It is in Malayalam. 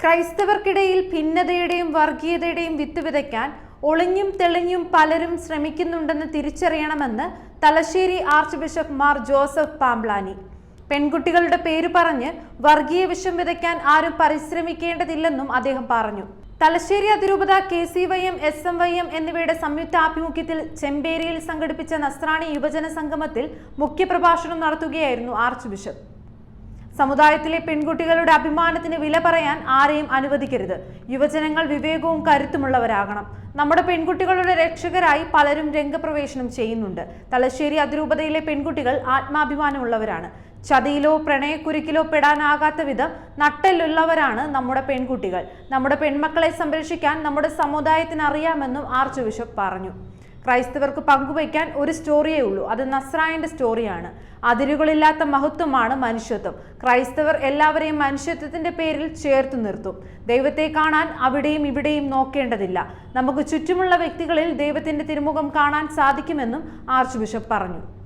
ക്രൈസ്തവർക്കിടയിൽ ഭിന്നതയുടെയും വർഗീയതയുടെയും വിത്ത് വിതയ്ക്കാൻ ഒളിഞ്ഞും തെളിഞ്ഞും പലരും ശ്രമിക്കുന്നുണ്ടെന്ന് തിരിച്ചറിയണമെന്ന് Thalassery archbishop Mar Joseph Pamplany. പെൺകുട്ടികളുടെ പേര് പറഞ്ഞ് വർഗീയ വിഷം വിതയ്ക്കാൻ ആരും പരിശ്രമിക്കേണ്ടതില്ലെന്നും അദ്ദേഹം പറഞ്ഞു. തലശ്ശേരി അതിരൂപത K C Y M S M Y M എന്നിവയുടെ സംയുക്ത ആഭിമുഖ്യത്തിൽ ചെമ്പേരിയിൽ സംഘടിപ്പിച്ച നസ്രാണി യുവജന സംഗമത്തിൽ മുഖ്യപ്രഭാഷണം നടത്തുകയായിരുന്നു ആർച്ച് ബിഷപ്പ്. സമുദായത്തിലെ പെൺകുട്ടികളുടെ അഭിമാനത്തിന് വില പറയാൻ ആരെയും അനുവദിക്കരുത്. യുവജനങ്ങൾ വിവേകവും കരുത്തുമുള്ളവരാകണം. നമ്മുടെ പെൺകുട്ടികളുടെ രക്ഷകരായി പലരും രംഗപ്രവേശനം ചെയ്യുന്നുണ്ട്. തലശ്ശേരി അതിരൂപതയിലെ പെൺകുട്ടികൾ ആത്മാഭിമാനമുള്ളവരാണ്. ചതിയിലോ പ്രണയക്കുരുക്കിലോ പെടാനാകാത്ത വിധം നട്ടെല്ലുള്ളവരാണ് നമ്മുടെ പെൺകുട്ടികൾ. നമ്മുടെ പെൺമക്കളെ സംരക്ഷിക്കാൻ നമ്മുടെ സമുദായത്തിന് അറിയാമെന്നും ആർച്ച് ബിഷപ്പ് പറഞ്ഞു. ക്രൈസ്തവർക്ക് പങ്കുവയ്ക്കാൻ ഒരു സ്റ്റോറിയേ ഉള്ളൂ. അത് നസ്രായന്റെ സ്റ്റോറിയാണ് അതിരുകളില്ലാത്ത മഹത്വമാണ് മനുഷ്യത്വം. ക്രൈസ്തവർ എല്ലാവരെയും മനുഷ്യത്വത്തിന്റെ പേരിൽ ചേർത്തു നിർത്തും. ദൈവത്തെ കാണാൻ അവിടെയും ഇവിടെയും നോക്കേണ്ടതില്ല. നമുക്ക് ചുറ്റുമുള്ള വ്യക്തികളിൽ ദൈവത്തിന്റെ തിരുമുഖം കാണാൻ സാധിക്കുമെന്നും ആർച്ച് ബിഷപ്പ് പറഞ്ഞു.